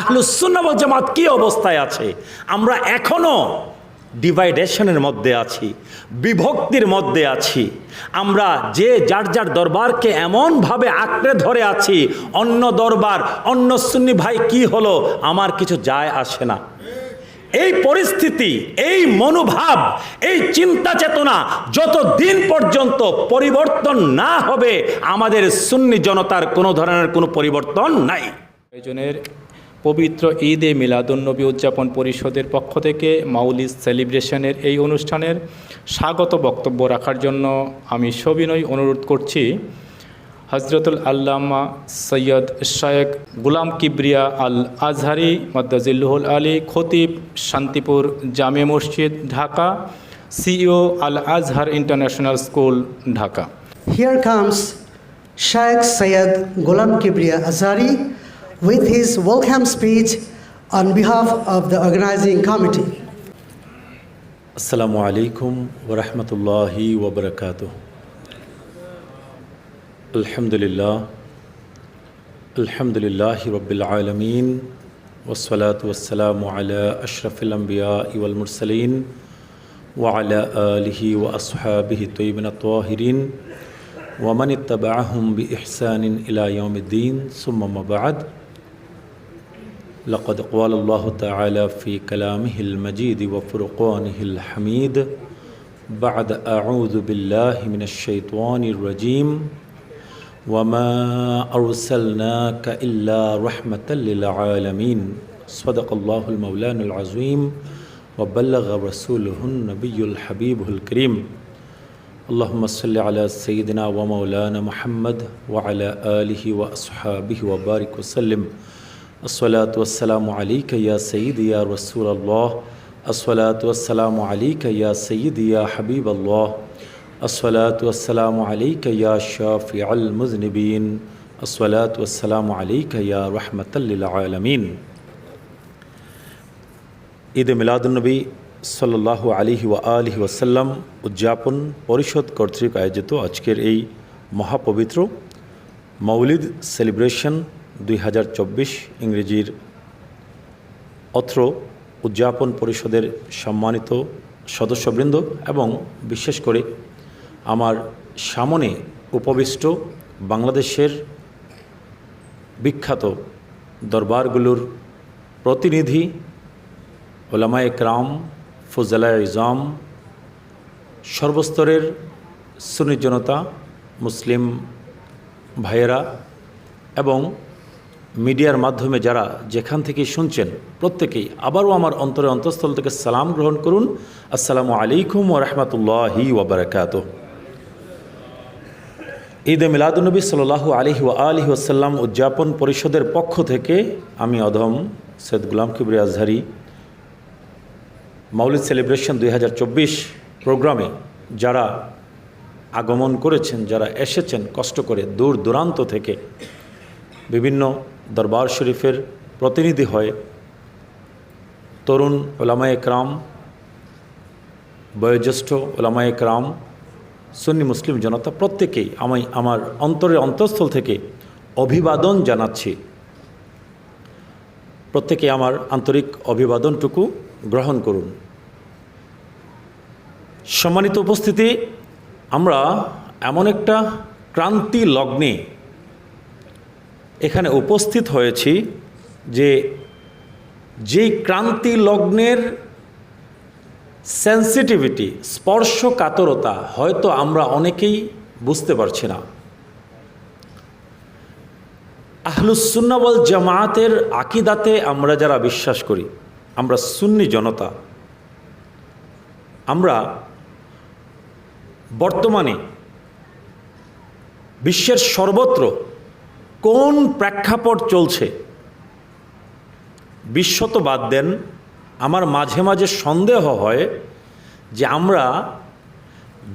আহলুসুন্নাবল জামাত কি অবস্থায় আছে? আমরা এখনও ডিভাইডেশনের মধ্যে আছি, বিভক্তির মধ্যে আছি। আমরা যে যার যার দরবারকে এমনভাবে আঁকড়ে ধরে আছি, অন্য দরবার, অন্য সুন্নি ভাই কি হলো, আমার কিছু যায় আসে না। এই পরিস্থিতি, এই মনোভাব, এই চিন্তা চেতনা যত দিন পর্যন্ত পরিবর্তন না হবে, আমাদের সুন্নি জনতার কোনো ধরনের কোনো পরিবর্তন নাই। পবিত্র ঈদ মিলাদুন্নবী উদযাপন পরিষদের পক্ষ থেকে মাউলিদ সেলিব্রেশনের এই অনুষ্ঠানের স্বাগত বক্তব্য রাখার জন্য আমি সবিনয় অনুরোধ করছি। হজরতুল আল্লামা সৈয়দ শায়েক গুলাম কিবরিয়া আল আজহারি মদ্দাজিল্লুহুল আলী, খতিব শান্তিপুর জামে মসজিদ, Dhaka, CEO Al Azhar international school, Dhaka. Here comes Sheikh Syed Ghulam Kibria Azari with his welcome speech on behalf of the organizing committee. Assalamu alaikum wa rahmatullahi wa barakatuh. Alhamdulillah. Alhamdulillahi rabbil alameen. والصلاة والسلام على أشرف الأنبياء والمرسلين وعلى آله وأصحابه الطيبين الطاهرين ومن اتبعهم بإحسان إلى يوم الدين ثم ما بعد لقد قال الله تعالى في كلامه المجيد وفرقانه الحميد بعد أعوذ بالله من الشيطان الرجيم وما أرسلناك إلا رحمة للعالمين. صدق الله المولان العظيم وبلغ رسوله النبي الحبيب الكريم. اللهم صل على سيدنا ومولانا محمد وعلى آله وأصحابه وبارك وسلم. الصلاة والسلام عليك يا سيدي يا رسول الله الصلاة والسلام عليك يا سيدي يا حبيب الله الصلاة والسلام عليك يا شافع المذنبين الصلاة والسلام عليك يا رحمة للعالمين Eid Milad-un-Nabi সাল্লাহ আলিহি ওয়া আলিহি ওয়াসাল্লাম উদযাপন পরিষদ কর্তৃক আয়োজিত আজকের এই মহাপবিত্র মৌলিদ সেলিব্রেশন দুই হাজার চব্বিশ ইংরেজির অত্র উদযাপন পরিষদের সম্মানিত সদস্যবৃন্দ এবং বিশেষ করে আমার সামনে উপবিষ্ট বাংলাদেশের বিখ্যাত দরবারগুলোর প্রতিনিধি ওলামা একরাম, ফজলা ইজাম, সর্বস্তরের সুনির্জনতা মুসলিম ভাইয়েরা এবং মিডিয়ার মাধ্যমে যারা যেখান থেকে শুনছেন, প্রত্যেকেই আবারও আমার অন্তরে অন্তঃস্থল থেকে সালাম গ্রহণ করুন। আসসালামু আলাইকুম ও রহমতুল্লাহি ওবরাকাত ঈদে মিলাদুলনবী সাল্লাহ আলহি ও আলহি ওসাল্লাম উদযাপন পরিষদের পক্ষ থেকে আমি অধম সৈয়দ গুলাম কিবরি আজহারি মাউলিদ সেলিব্রেশন দুই হাজার চব্বিশ প্রোগ্রামে যারা আগমন করেছেন, যারা এসেছেন, কষ্ট করে দূর দূরান্ত থেকে বিভিন্ন দরবার শরীফের প্রতিনিধি হয়ে। তরুণ ওলামা একরাম বয়োজ্যেষ্ঠ ওলামা একরাম সুন্নি মুসলিম জনতা প্রত্যেকেই আমি আমার অন্তরের অন্তঃস্থল থেকে অভিবাদন জানাচ্ছি। প্রত্যেকে আমার আন্তরিক অভিবাদনটুকু গ্রহণ করুন। সম্মানিত উপস্থিতি, আমরা এমন একটা ক্রান্তি লগ্নে এখানে উপস্থিত হয়েছি যে যেই ক্রান্তি লগ্নের সেন্সিটিভিটি স্পর্শকাতরতা হয়তো আমরা অনেকেই বুঝতে পারছি না। আহলুসুন্নাবল জামায়াতের আকিদাতে আমরা যারা বিশ্বাস করি, আমরা সুন্নি জনতা, আমরা বর্তমানে বিশ্বের সর্বত্র কোন প্রেক্ষাপট চলছে? বিশ্ব তো বাদ দেন, আমার মাঝে মাঝে সন্দেহ হয় যে আমরা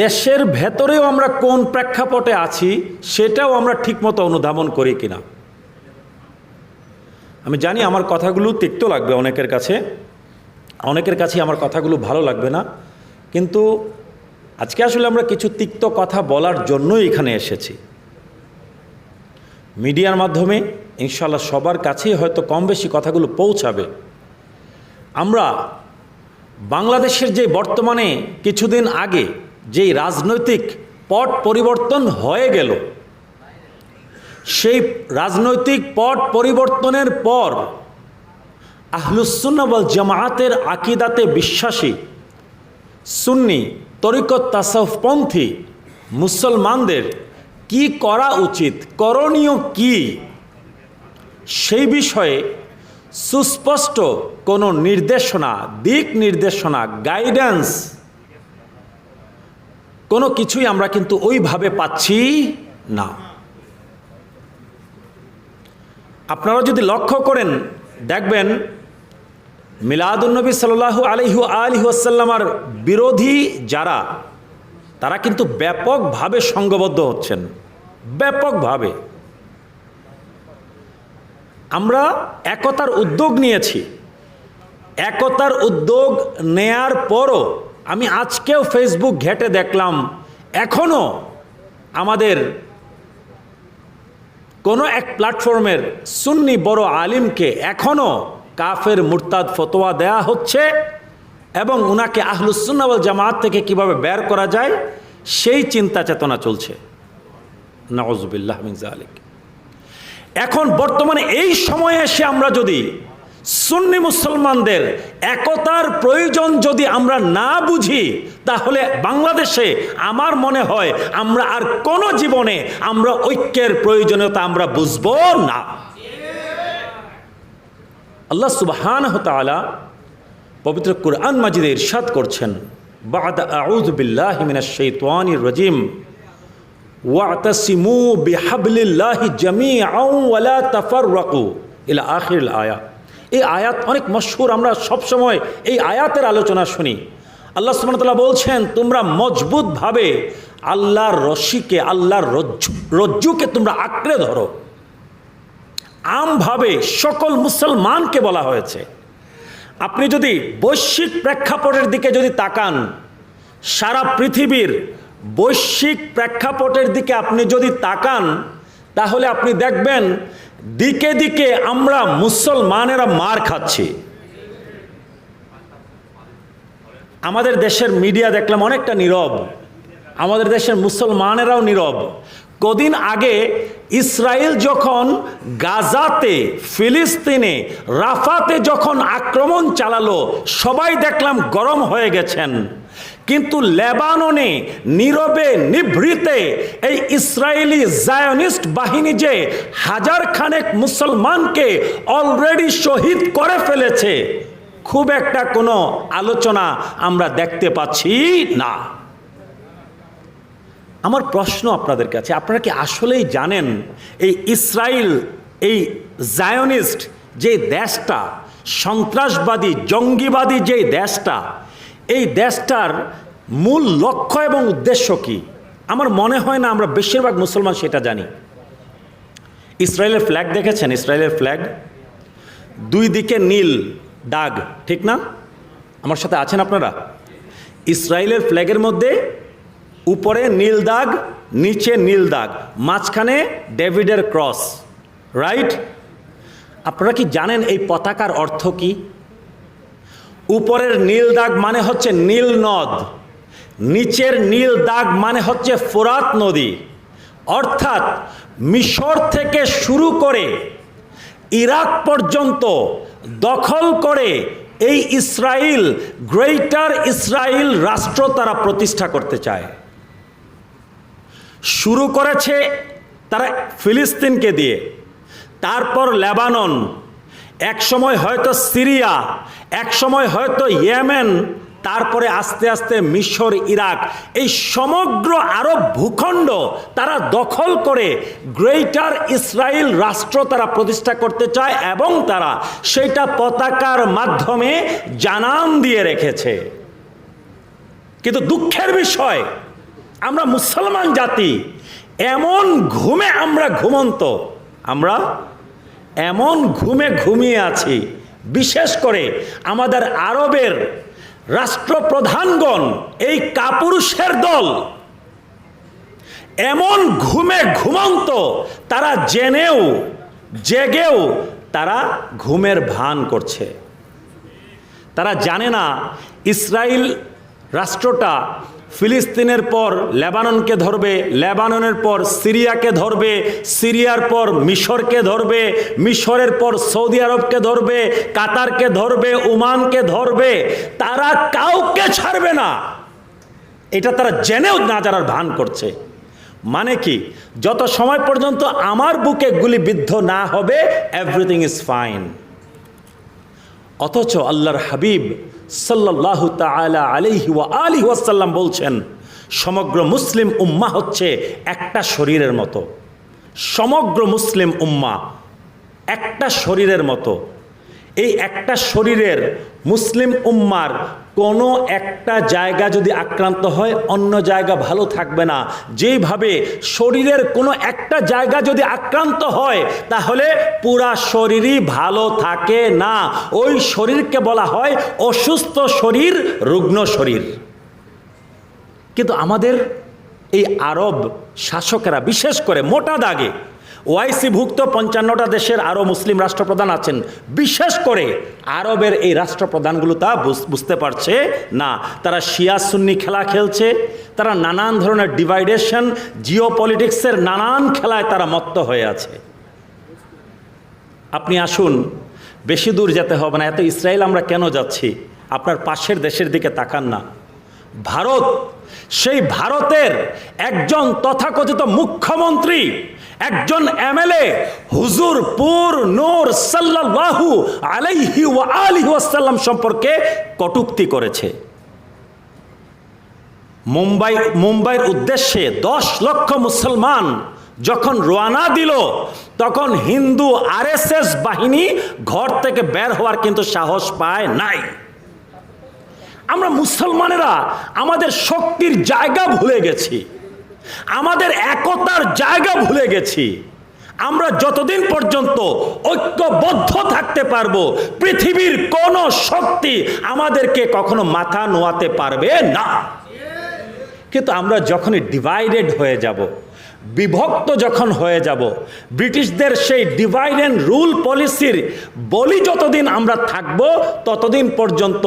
দেশের ভেতরেও আমরা কোন প্রেক্ষাপটে আছি, সেটাও আমরা ঠিকমতো অনুধাবন করি কিনা। আমি জানি আমার কথাগুলো তিক্ত লাগবে অনেকের কাছে অনেকের কাছে আমার কথাগুলো ভালো লাগবে না, কিন্তু আজকে আসলে আমরা কিছু তিক্ত কথা বলার জন্যই এখানে এসেছি। মিডিয়ার মাধ্যমে ইনশাল্লাহ সবার কাছেই হয়তো কম বেশি কথাগুলো পৌঁছাবে। আমরা বাংলাদেশের যে বর্তমানে কিছুদিন আগে যেই রাজনৈতিক পট পরিবর্তন হয়ে গেল, সেই রাজনৈতিক পট পরিবর্তনের পর আহলুসুন্নবল জামায়াতের আকিদাতে বিশ্বাসী সুন্নি তরিকত তাসফপন্থী মুসলমানদের কি করা উচিত? করণীয় কি? সেই বিষয়ে সুস্পষ্ট কোনো নির্দেশনা, দিক নির্দেশনা গাইডেন্স কোনো কিছুই আমরা কিন্তু ওইভাবে পাচ্ছি না। আপনারা যদি লক্ষ্য করেন, দেখবেন মিলাদুলনবী সাল্লাহ আলহু আলহু আসাল্লামার বিরোধী যারা, তারা কিন্তু ব্যাপকভাবে সঙ্গবদ্ধ হচ্ছেন। ব্যাপকভাবে। আমরা একতার উদ্যোগ নিয়েছি। একতার উদ্যোগ নেয়ার পরও আমি আজকেও ফেসবুক ঘেটে দেখলাম এখনও আমাদের কোনো এক প্ল্যাটফর্মের সুন্নি বড় আলিমকে এখনও কাফের মুরতাদ ফতোয়া দেয়া হচ্ছে এবং উনাকে আহলুসুন্নাবল জামাত থেকে কীভাবে বের করা যায়, সেই চিন্তা চেতনা চলছে। নওয়াজবিল্লাহ মিনজা আলিক এখন বর্তমানে এই সময়ে এসে আমরা যদি সুন্নি মুসলমানদের একতার প্রয়োজন যদি আমরা না বুঝি, তাহলে বাংলাদেশে আমার মনে হয় আমরা আর কোনো জীবনে আমরা ঐক্যের প্রয়োজনীয়তা আমরা বুঝব না। আল্লাহ সুবহান পবিত্র কুরআন মাজিদে ইরশাদ করছেন, বাদ আউযু বিল্লাহি মিনাশ শাইতানির রাজিম। ওয়াতাসিমু বিহাবলিল্লাহি জামিআন ওয়ালা তাফাররাকু। ইলা আখিরিল আয়া এই আয়াত অনেক মশহুর, আমরা সবসময় এই আয়াতের আলোচনা শুনি। আল্লাহ তাআলা বলছেন, তোমরা মজবুতভাবে আল্লাহর রশিকে, আল্লাহর রজ্জু, রজ্জুকে তোমরা আঁকড়ে ধরো। আমভাবে সকল মুসলমানকে বলা হয়েছে। আপনি যদি বৈশ্বিক প্রেক্ষাপটের দিকে যদি তাকান, সারা পৃথিবীর বৈশ্বিক প্রেক্ষাপটের দিকে আপনি যদি তাকান, তাহলে আপনি দেখবেন দিকে দিকে আমরা মুসলমানেরা মার খাচ্ছি। আমাদের দেশের মিডিয়া দেখলাম অনেকটা নীরব। আমাদের দেশের মুসলমানেরাও নীরব। কদিন আগে ইসরায়েল যখন গাজাতে, ফিলিস্তিনে, রাফাতে যখন আক্রমণ চালালো, সবাই দেখলাম গরম হয়ে গেছেন। কিন্তু লেবাননে, নীরবে, নিভৃতে এই ইসরায়েলি জায়নিস্ট বাহিনী যে হাজার খানেক মুসলমানকে অলরেডি শহীদ করে ফেলেছে, খুব একটা কোনো আলোচনা আমরা দেখতে পাচ্ছি না। আমার প্রশ্ন আপনাদের কাছে, আপনারা কি আসলেই জানেন এই ইসরায়েল, এই জায়নিস্ট যে দেশটা, সন্ত্রাসবাদী, জঙ্গিবাদী যে দেশটা এই দেশটার মূল লক্ষ্য এবং উদ্দেশ্য কি? আমার মনে হয় না আমরা বেশিরভাগ মুসলমান সেটা জানি। ইসরায়েলের ফ্ল্যাগ দেখেছেন? ইসরায়েলের ফ্ল্যাগ দুই দিকে নীল দাগ, ঠিক না? আমার সাথে আছেন আপনারা? ইসরায়েলের ফ্ল্যাগের মধ্যে উপরে নীল দাগ, নিচে নীল দাগ, মাঝখানে ডেভিডের ক্রস রাইট আপনারা কি জানেন এই পতাকার অর্থ কি? উপরের নীল দাগ মানে হচ্ছে নীল নদ। নিচের নীল দাগ মানে হচ্ছে ফোরাত নদী। অর্থাৎ মিশর থেকে শুরু করে ইরাক পর্যন্ত দখল করে এই ইসরায়েল গ্রেটার ইসরায়েল রাষ্ট্র তারা প্রতিষ্ঠা করতে চায়। শুরু করেছে তারা ফিলিস্তিনকে দিয়ে। তারপর লেবানন। একসময় হয়তো সিরিয়া এক সময় হয়তো ইয়েমেন, তারপরে আস্তে আস্তে মিশর, ইরাক, এই সমগ্র আরব ভূখণ্ড তারা দখল করে গ্রেটার ইসরায়েল রাষ্ট্র তারা প্রতিষ্ঠা করতে চায় এবং তারা সেইটা পতাকার মাধ্যমে জানান দিয়ে রেখেছে। কিন্তু দুঃখের বিষয়, আমরা মুসলমান জাতি, এমন ঘুমে আমরা ঘুমন্ত, আমরা এমন ঘুমে ঘুমিয়ে আছি বিশেষ করে আমাদের আরবের রাষ্ট্রপ্রধানগণ, এই কাপুরুষের দল, এমন ঘুমে ঘুমন্ত, তারা জেনেও, জেগেও তারা ঘুমের ভান করছে। তারা জানে না ইসরায়েল রাষ্ট্রটা ফিলিস্তিনের পর লেবাননকে ধরবে, লেবাননের পর সিরিয়াকে ধরবে, সিরিয়ার পর মিশরকে ধরবে, মিশরের পর সৌদি আরবকে ধরবে, কাতারকে ধরবে, ওমানকে ধরবে, তারা কাউকে ছাড়বে না। এটা তারা জেনেও না জানার ভান করছে। মানে কি? যত সময় পর্যন্ত আমার বুকে গুলিবিদ্ধ না হবে এভরিথিং ইজ ফাইন অথচ আল্লাহর হাবিব সাল্লাহ তালা আলিহি ওয়া আলি ওয়াসাল্লাম বলছেন, সমগ্র মুসলিম উম্মা হচ্ছে একটা শরীরের মতো। সমগ্র মুসলিম উম্মা একটা শরীরের মতো। এই একটা শরীরের মুসলিম উম্মার কোনো একটা জায়গা যদি আক্রান্ত হয়, অন্য জায়গা ভালো থাকবে না। যেইভাবে শরীরের কোনো একটা জায়গা যদি আক্রান্ত হয়, তাহলে পুরা শরীরই ভালো থাকে না। ওই শরীরকে বলা হয় অসুস্থ শরীর, রুগ্ন শরীর। কিন্তু আমাদের এই আরব শাসকেরা, বিশেষ করে মোটা দাগে ওআইসি ভুক্ত পঞ্চান্নটা দেশের আরও মুসলিম রাষ্ট্রপ্রধান আছেন। বিশেষ করে আরবের এই রাষ্ট্রপ্রধানগুলো তা বুঝতে পারছে না। তারা শিয়া সুন্নি খেলা খেলছে, তারা নানান ধরনের ডিভাইডেশন জিও পলিটিক্সের নানান খেলায় তারা মত্ত হয়ে আছে। আপনি আসুন, বেশি দূর যেতে হবে না, এত ইসরায়েল আমরা কেন যাচ্ছি? আপনার পাশের দেশের দিকে তাকান না। ভারত, সেই ভারতের একজন তথাকথিত মুখ্যমন্ত্রী একজন এমএলএ হুজুর পুর নূর সাল্লাল্লাহু আলাইহি ওয়া আলিহি ওয়াসাল্লাম সম্পর্কে কটূক্তি করেছে। মুম্বাই, মুম্বাইয়ের উদ্দেশ্যে দশ লক্ষ মুসলমান যখন রোয়ানা দিল, তখন হিন্দু আরএসএস বাহিনী ঘর থেকে বের হওয়ার কিন্তু সাহস পায় নাই। আমরা মুসলমানেরা আমাদের শক্তির জায়গা ভুলে গেছি। আমাদের একতার জায়গা ভুলে গেছি। আমরা যতদিন পর্যন্ত ঐক্যবদ্ধ থাকতে পারব, পৃথিবীর কোন শক্তি আমাদেরকে কখনো মাথা নোয়াতে পারবে না। কিন্তু আমরা যখনই ডিভাইডেড হয়ে যাব বিভক্ত যখন হয়ে যাব, ব্রিটিশদের সেই ডিভাইড অ্যান্ড রুল পলিসির বলি যতদিন আমরা থাকব, ততদিন পর্যন্ত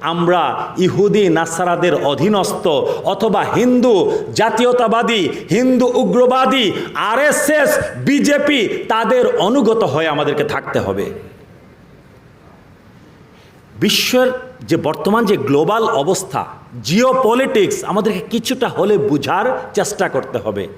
আমরা ইহুদি, নাসারাদের অধীনস্থ অথবা হিন্দু, জাতীয়তাবাদী, হিন্দু উগ্রবাদী, আরএসএস, বিজেপি তাদের অনুগত হয়ে আমাদেরকে থাকতে হবে। বিশ্বের যে বর্তমান যে গ্লোবাল অবস্থা জিও পলিটিক্স আমাদেরকে কিছুটা হলে বুঝার চেষ্টা করতে হবে।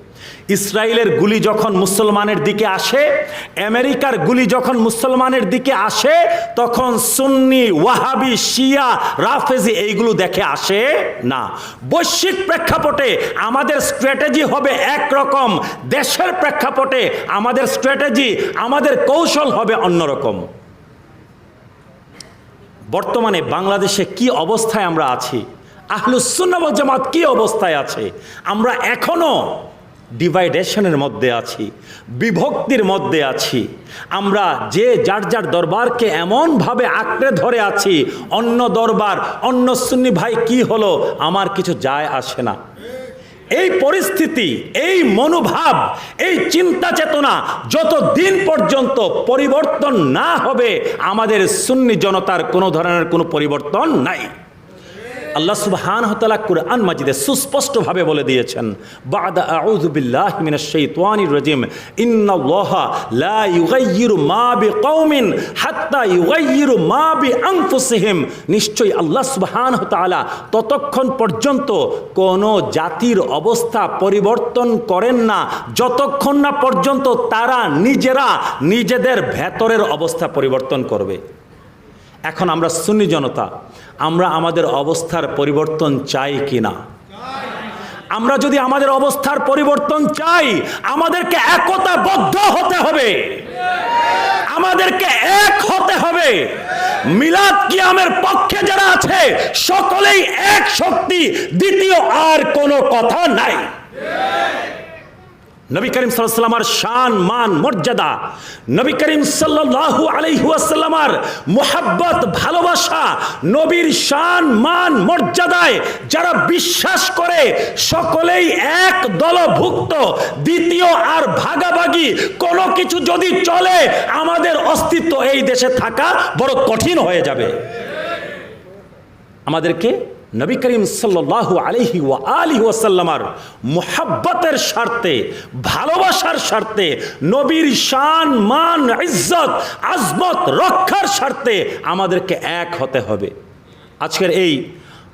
ইসরায়েলের গুলি যখন মুসলমানের দিকে আসে, আমেরিকার গুলি যখন মুসলমানের দিকে আসে, তখন সুন্নি, ওয়াহাবি, শিয়া, রাফেজি এইগুলো দেখে আসে না। বৈশ্বিক প্রেক্ষাপটে আমাদের স্ট্র্যাটেজি হবে একরকম, দেশের প্রেক্ষাপটে আমাদের স্ট্র্যাটেজি আমাদের কৌশল হবে অন্যরকম। বর্তমানে বাংলাদেশে কি অবস্থায় আমরা আছি? আহলুসুন্নাবল জামাত কি অবস্থায় আছে? আমরা এখনও ডিভাইডেশনের মধ্যে আছি, বিভক্তির মধ্যে আছি। আমরা যে যার যার দরবারকে এমনভাবে আঁকড়ে ধরে আছি, অন্য দরবার, অন্য সুন্নি ভাই কি হলো, আমার কিছু যায় আসে না। এই পরিস্থিতি, এই মনোভাব, এই চিন্তা চেতনা যত দিন পর্যন্ত পরিবর্তন না হবে, আমাদের সুন্নি জনতার কোনো ধরনের কোনো পরিবর্তন নাই। আল্লাহ সুবহান হতালা কুরআন মাজিদে সুস্পষ্টভাবে বলে দিয়েছেন, বাদা আউযু বিল্লাহি মিনাশ শাইতানির রাজিম, ইন্নাল্লাহা লা ইউগাইয়িরু মা বিকওমিন হাত্তা ইউগাইয়িরু মা বিআনফুসিহিম। নিশ্চয়ই আল্লাহ সুবহান তাআলা ততক্ষণ পর্যন্ত কোন জাতির অবস্থা পরিবর্তন করেন না, যতক্ষণ না পর্যন্ত তারা নিজেরা নিজেদের ভেতরের অবস্থা পরিবর্তন করবে। এখন আমরা সুন্নি জনতা, আমরা আমাদের অবস্থার পরিবর্তন চাই কি না আমরা যদি আমাদের অবস্থার পরিবর্তন চাই, আমাদেরকে একতাবদ্ধ হতে হবে। আমাদেরকে এক হতে হবে। মিলাদ কিয়ামের পক্ষে যারা আছে, সকলেই এক শক্তি, দ্বিতীয় আর কোনো কথা নাই। নবী করিম সাল্লামার শান, মান, মর্যাদা। নবী করিম সাল্লাল্লাহু আলাইহি ওয়াসাল্লামার মোহাব্বত, ভালোবাসা, নবীর শান, মান, মর্যাদায় যারা বিশ্বাস করে, সকলেই এক দলভুক্ত, দ্বিতীয় আর ভাগাভাগি। কোনো কিছু যদি চলে, আমাদের অস্তিত্ব এই দেশে থাকা বড় কঠিন হয়ে যাবে। আমাদেরকে নবী করিম সাল্লাল্লাহু আলিহি ও আলি ওয়াসাল্লামার মোহাব্বতের স্বার্থে, ভালোবাসার স্বার্থে, নবীর শান, মান, ইজ্জত, আজমত, রক্ষার স্বার্থে আমাদেরকে এক হতে হবে। আজকের এই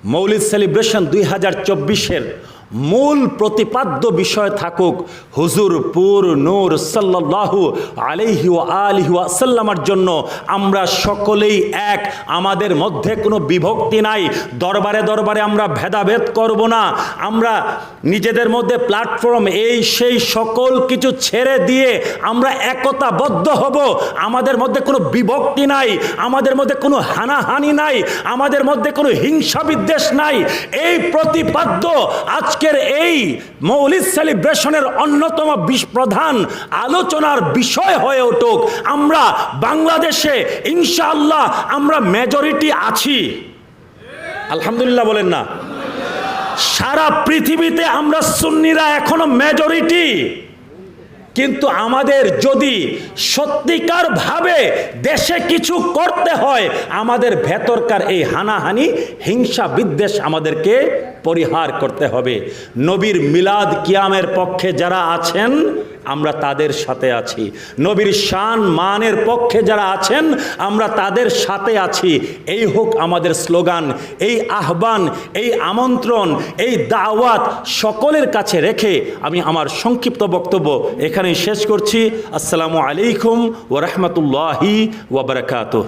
মৌলিক সেলিব্রেশন দুই হাজার চব্বিশের মূল প্রতিপাদ্য বিষয় থাকুক, হুজুর পুর নূর সাল্লাল্লাহু আলাইহি ও আলিহি আসাল্লামার জন্য আমরা সকলেই এক। আমাদের মধ্যে কোনো বিভক্তি নাই। দরবারে দরবারে আমরা ভেদাভেদ করব না। আমরা নিজেদের মধ্যে প্ল্যাটফর্ম এই, সেই সকল কিছু ছেড়ে দিয়ে আমরা একতাবদ্ধ হব। আমাদের মধ্যে কোনো বিভক্তি নাই। আমাদের মধ্যে কোনো হানাহানি নাই। আমাদের মধ্যে কোনো হিংসা বিদ্বেষ নাই। এই প্রতিপাদ্য আজকের এই মৌলিক সেলিব্রেশনের অন্যতম প্রধান আলোচনার বিষয় হয়ে উঠুক। আমরা বাংলাদেশে, ইনশাআল্লাহ আমরা মেজরিটি আছি। আলহামদুলিল্লাহ বলেন না। সারা পৃথিবীতে আমরা সুন্নিরা এখনও মেজরিটি কিন্তু আমাদের যদি সত্যিকার ভাবে দেশে কিছু করতে হয়, আমাদের ভেতরকার এই হানাহানি, হিংসা বিদ্বেষ আমাদেরকে পরিহার করতে হবে। নবীর মিলাদ কিয়ামের পক্ষে যারা আছেন, আমরা তাদের সাথে আছি। নবীর শান মানের পক্ষে যারা আছেন, আমরা তাদের সাথে আছি। এই হোক আমাদের স্লোগান, এই আহ্বান, এই আমন্ত্রণ, এই দাওয়াত সকলের কাছে রেখে আমি আমার সংক্ষিপ্ত বক্তব্য এখানেই শেষ করছি। আসসালামু আলাইকুম ওরহমতুল্লাহি ওবরাকাতুহ